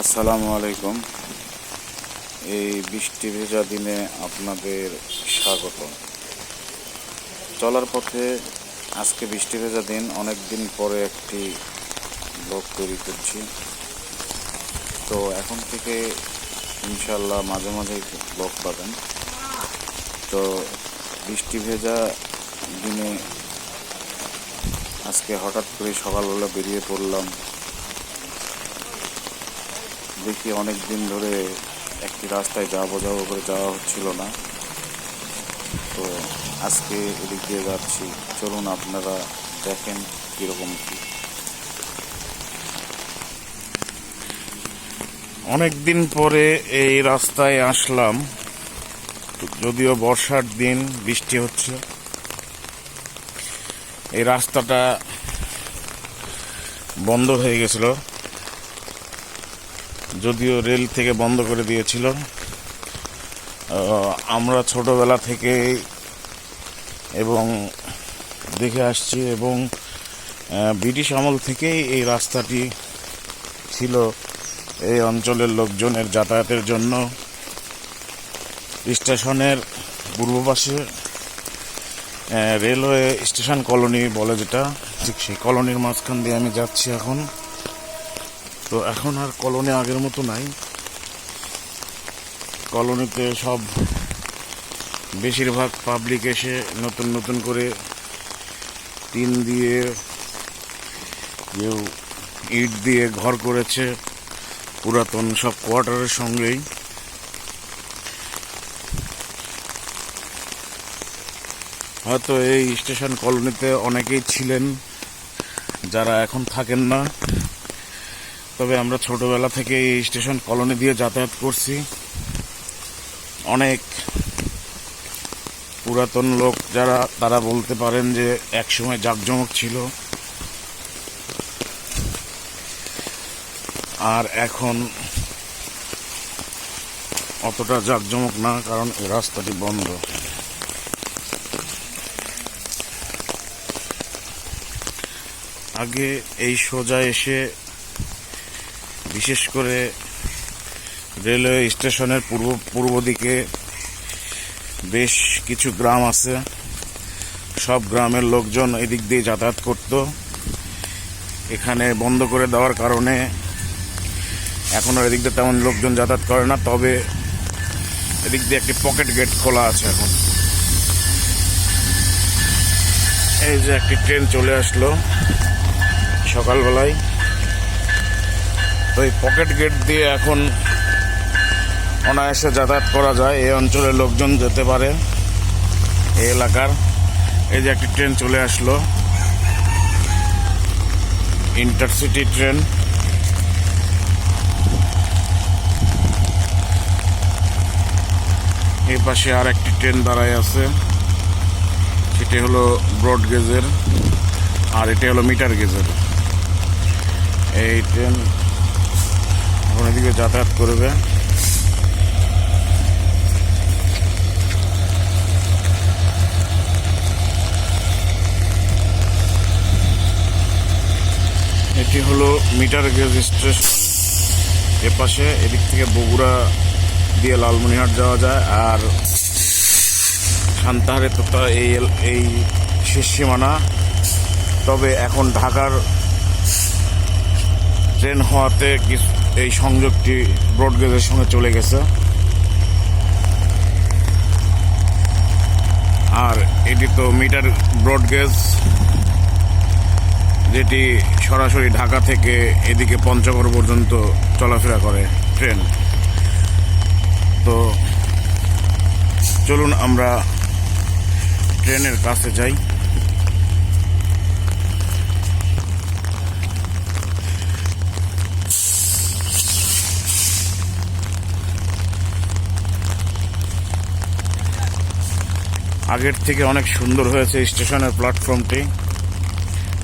আসসালামু আলাইকুম। এই বৃষ্টি ভেজা দিনে আপনাদের স্বাগত। চলার পথে আজকে বৃষ্টি ভেজা দিন, অনেক দিন পরে একটি ব্লগ তৈরি করছি। তো এখন থেকে ইনশাল্লাহ মাঝে মাঝে ব্লগ পাবেন। তো বৃষ্টি ভেজা দিনে আজকে হঠাৎ করে সকালবেলা বেরিয়ে পড়লাম দেখি অনেক দিন ধরে একটি রাস্তায় যাব যাব করে যাওয়া হচ্ছিল না। তো আজকে এদিক দিয়ে যাচ্ছি। চলুন আপনারা দেখেন কীরকম কি। অনেক দিন পরে এই রাস্তায় আসলাম। যদিও বর্ষার দিন, বৃষ্টি হচ্ছে। এই রাস্তাটা বন্ধ হয়ে গেছিল। যদিও রেল থেকে বন্ধ করে দিয়েছিল। আমরা ছোটবেলা থেকে এবং দেখে আসছি এবং ব্রিটিশ আমল থেকেই এই রাস্তাটি ছিল এই অঞ্চলের লোকজনের যাতায়াতের জন্য। স্টেশনের পূর্ব পাশে রেলওয়ে স্টেশন কলোনি বলে যেটা, ঠিক সেই কলোনির মাঝখান দিয়ে আমি যাচ্ছি এখন। তো এখন আর কলোনি আগের মতো নাই। কলোনিতে সব বেশিরভাগ পাবলিক এসে নতুন নতুন করে টিন দিয়ে, কেউ ইট দিয়ে ঘর করেছে, পুরাতন সব কোয়ার্টারের সঙ্গেই। হয়তো এই স্টেশন কলোনিতে অনেকেই ছিলেন, যারা এখন থাকেন না। তবে আমরা ছোটবেলা থেকে এই স্টেশন কলোনি দিয়ে যাতায়াত করছি। অনেক পুরাতন লোক যারা, তারা বলতে পারেন যে একসময় জাঁকজমক ছিল। আর এখন অতটা জাঁকজমক না, কারণ এই রাস্তাটি বন্ধ। আগে এই সোজা এসে বিশেষ করে রেলওয়ে স্টেশনের পূর্ব পূর্ব দিকে বেশ কিছু গ্রাম আছে। সব গ্রামের লোকজন এদিক দিয়ে যাতায়াত করত। এখানে বন্ধ করে দেওয়ার কারণে এখন আর এদিক দিয়ে তেমন লোকজন যাতায়াত করে না, তবে এদিক দিয়ে একটি পকেট গেট খোলা আছে এখন। এই যে একটি ট্রেন চলে আসলো সকালবেলায়। এই পকেট গেট দিয়ে এখন অনায়াসে যাতায়াত করা যায়। এই অঞ্চলের লোকজন যেতে পারে এই এলাকার। এই যে একটি ট্রেন চলে আসলো। Intercity train. এই পাশে আর একটি ট্রেন দাঁড়ায় আছে। সেটি হলো ব্রড গেজের, আর এটা হলো মিটার গেজের। এই ট্রেন এখন এদিকে যাতায়াত করবে। এটি হলো মিটার গেজ স্টেশন। এপাশে এদিক থেকে বগুড়া দিয়ে লালমনিহাট যাওয়া যায়, আর সান্তাহারে তো এই এই শেষ সীমানা। তবে এখন ঢাকার ট্রেন হওয়াতে কিছু এই সংযোগটি ব্রডগেজের সঙ্গে চলে গেছে। আর এটি তো মিটার ব্রডগেজ, যেটি সরাসরি ঢাকা থেকে এদিকে পঞ্চগড় পর্যন্ত চলাফেরা করে ট্রেন। তো চলুন আমরা ট্রেনের কাছে যাই। আগের থেকে অনেক সুন্দর হয়েছে স্টেশনের প্ল্যাটফর্মটি।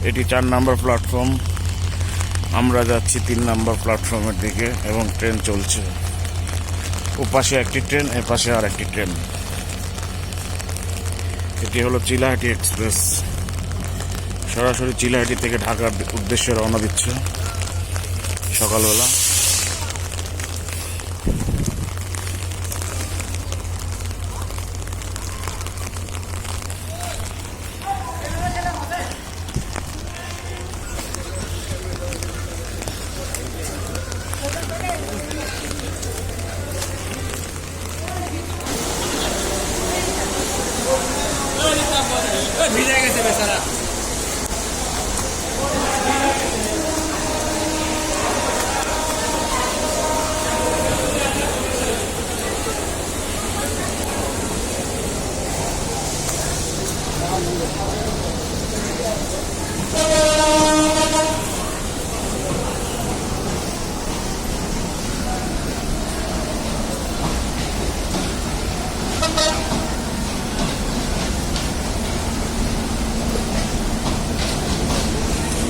এটি চার নাম্বার প্ল্যাটফর্ম। আমরা যাচ্ছি তিন নাম্বার প্ল্যাটফর্মের দিকে এবং ট্রেন চলছে। ও পাশে একটি ট্রেন এ পাশে আর একটি ট্রেন। এটি হলো চিলাহাটি এক্সপ্রেস। সরাসরি চিলাহাটি থেকে ঢাকার উদ্দেশ্যে রওনা দিচ্ছে সকালবেলা। ভিজে গেছে বেচারা।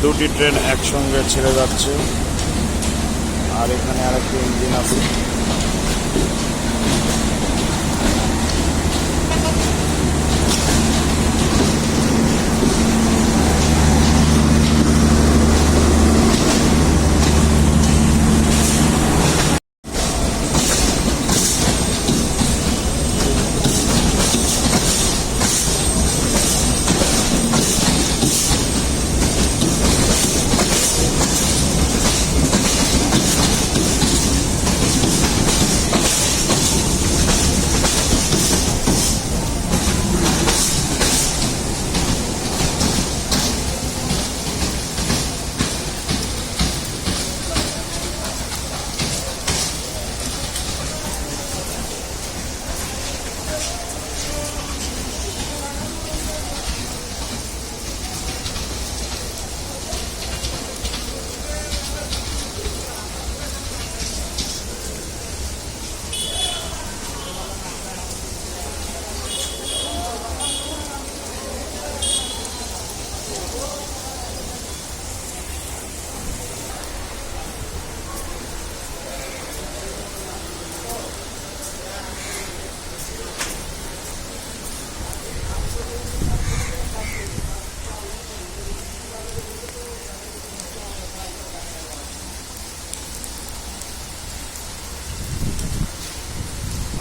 দুটি ট্রেন একসঙ্গে ছেড়ে যাচ্ছে। আর এখানে আরেকটি ইঞ্জিন আছে।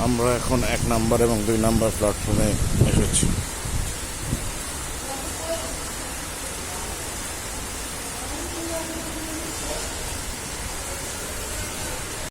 আমরা এখন এক নাম্বার এবং দুই নাম্বার প্ল্যাটফর্মে এসেছি।